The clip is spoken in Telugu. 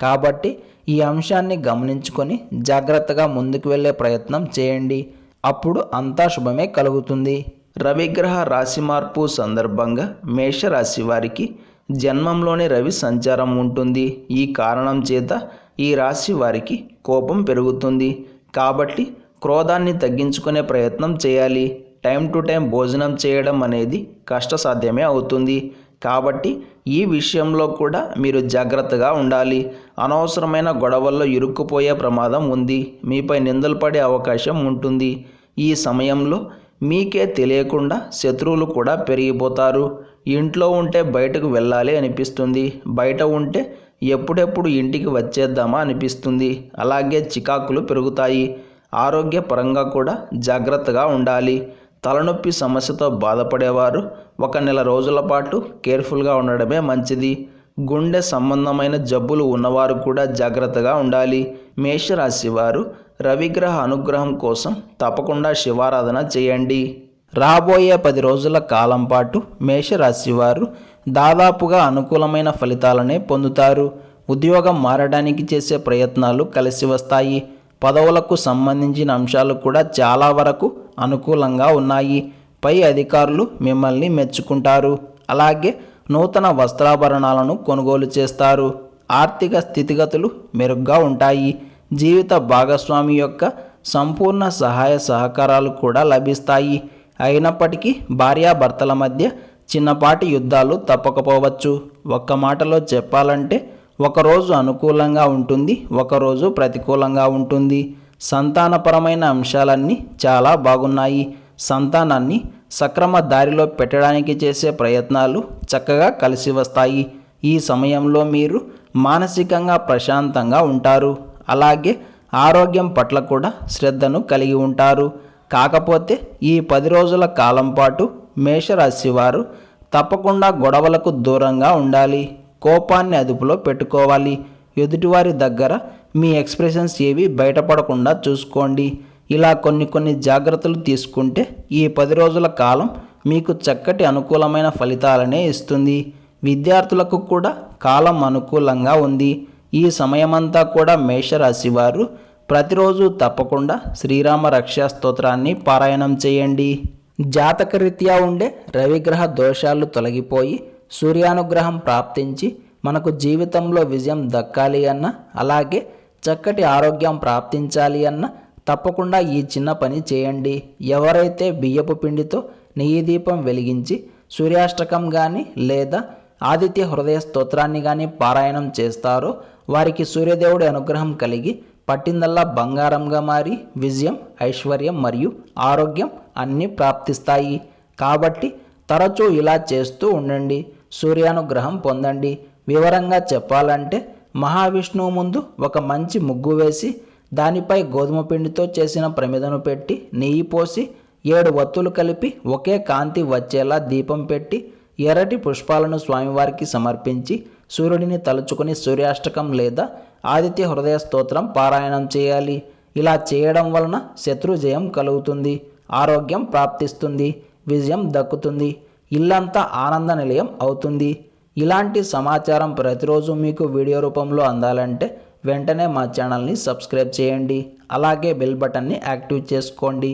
కాబట్టి ఈ అంశాన్ని గమనించుకొని జాగ్రత్తగా ముందుకు వెళ్ళే ప్రయత్నం చేయండి. అప్పుడు అంతా శుభమే కలుగుతుంది. రవిగ్రహ రాశి మార్పు సందర్భంగా మేషరాశి వారికి జన్మంలోనే రవి సంచారం ఉంటుంది. ఈ కారణం చేత ఈ రాశి వారికి కోపం పెరుగుతుంది. కాబట్టి క్రోధాన్ని తగ్గించుకునే ప్రయత్నం చేయాలి. టైం టు టైం భోజనం చేయడం అనేది కష్టసాధ్యమే అవుతుంది. కాబట్టి ఈ విషయంలో కూడా మీరు జాగ్రత్తగా ఉండాలి. అనవసరమైన గొడవల్లో ఇరుక్కుపోయే ప్రమాదం ఉంది. మీపై నిందలు పడే అవకాశం ఉంటుంది. ఈ సమయంలో మీకే తెలియకుండా శత్రువులు కూడా పెరిగిపోతారు. ఇంట్లో ఉంటే బయటకు వెళ్ళాలి అనిపిస్తుంది. బయట ఉంటే ఎప్పుడెప్పుడు ఇంటికి వచ్చేద్దామా అనిపిస్తుంది. అలాగే చికాకులు పెరుగుతాయి. ఆరోగ్యపరంగా కూడా జాగ్రత్తగా ఉండాలి. తలనొప్పి సమస్యతో బాధపడేవారు ఒక నెల రోజుల పాటు కేర్ఫుల్గా ఉండడమే మంచిది. గుండె సంబంధమైన జబ్బులు ఉన్నవారు కూడా జాగ్రత్తగా ఉండాలి. మేషరాశి వారు రవిగ్రహ అనుగ్రహం కోసం తప్పకుండా శివారాధన చేయండి. రాబోయే పది రోజుల కాలం పాటు మేషరాశి వారు దాదాపుగా అనుకూలమైన ఫలితాలనే పొందుతారు. ఉద్యోగం మారడానికి చేసే ప్రయత్నాలు కలిసి వస్తాయి. పదవులకు సంబంధించిన అంశాలు కూడా చాలా వరకు అనుకూలంగా ఉన్నాయి. పై అధికారులు మిమ్మల్ని మెచ్చుకుంటారు. అలాగే నూతన వస్త్రాభరణాలను కొనుగోలు చేస్తారు. ఆర్థిక స్థితిగతులు మెరుగ్గా ఉంటాయి. జీవిత భాగస్వామి యొక్క సంపూర్ణ సహాయ సహకారాలు కూడా లభిస్తాయి. అయినప్పటికీ భార్యాభర్తల మధ్య చిన్నపాటి యుద్ధాలు తప్పకపోవచ్చు. ఒక్క మాటలో చెప్పాలంటే ఒకరోజు అనుకూలంగా ఉంటుంది ఒకరోజు ప్రతికూలంగా ఉంటుంది. సంతానపరమైన అంశాలన్నీ చాలా బాగున్నాయి. సంతానాన్ని సక్రమ దారిలో పెట్టడానికి చేసే ప్రయత్నాలు చక్కగా కలిసి వస్తాయి. ఈ సమయంలో మీరు మానసికంగా ప్రశాంతంగా ఉంటారు. అలాగే ఆరోగ్యం పట్ల కూడా శ్రద్ధను కలిగి ఉంటారు. కాకపోతే ఈ పది రోజుల కాలం పాటు మేషరాశి వారు తప్పకుండా గొడవలకు దూరంగా ఉండాలి. కోపాన్ని అదుపులో పెట్టుకోవాలి. ఎదుటివారి దగ్గర మీ ఎక్స్ప్రెషన్స్ ఏవి బయటపడకుండా చూసుకోండి. ఇలా కొన్ని కొన్ని జాగ్రత్తలు తీసుకుంటే ఈ పది రోజుల కాలం మీకు చక్కటి అనుకూలమైన ఫలితాలనే ఇస్తుంది. విద్యార్థులకు కూడా కాలం అనుకూలంగా ఉంది. ఈ సమయమంతా కూడా మేషరాశి వారు ప్రతిరోజు తప్పకుండా శ్రీరామ రక్షా స్తోత్రాన్ని పారాయణం చేయండి. జాతకరీత్యా ఉండే రవిగ్రహ దోషాలు తొలగిపోయి సూర్యానుగ్రహం ప్రాప్తించి మనకు జీవితంలో విజయం దక్కాలి అన్న అలాగే చక్కటి ఆరోగ్యం ప్రాప్తించాలి అన్న తప్పకుండా ఈ చిన్న పని చేయండి. ఎవరైతే బియ్యపు పిండితో నెయ్యి దీపం వెలిగించి సూర్యాష్టకం కానీ లేదా ఆదిత్య హృదయ స్తోత్రాన్ని కానీ పారాయణం చేస్తారో వారికి సూర్యదేవుడి అనుగ్రహం కలిగి పట్టిందల్లా బంగారంగా మారి విజయం ఐశ్వర్యం మరియు ఆరోగ్యం అన్నీ ప్రాప్తిస్తాయి. కాబట్టి తరచూ ఇలా చేస్తూ ఉండండి. సూర్యానుగ్రహం పొందండి. వివరంగా చెప్పాలంటే మహావిష్ణువు ముందు ఒక మంచి ముగ్గు వేసి దానిపై గోధుమ పిండితో చేసిన ప్రమిదను పెట్టి నెయ్యి పోసి ఏడు వత్తులు కలిపి ఒకే కాంతి వచ్చేలా దీపం పెట్టి ఎర్రటి పుష్పాలను స్వామివారికి సమర్పించి సూర్యుడిని తలుచుకుని సూర్యాష్టకం లేదా ఆదిత్య హృదయ స్తోత్రం పారాయణం చేయాలి. ఇలా చేయడం వలన శత్రు జయం కలుగుతుంది ఆరోగ్యం ప్రాప్తిస్తుంది విజయం దక్కుతుంది ఇల్లంతా ఆనంద నిలయం అవుతుంది. ఇలాంటి సమాచారం ప్రతిరోజు మీకు వీడియో రూపంలో అందాలంటే వెంటనే మా ఛానల్ని సబ్స్క్రైబ్ చేయండి. అలాగే బెల్ బటన్ని యాక్టివ్ చేసుకోండి.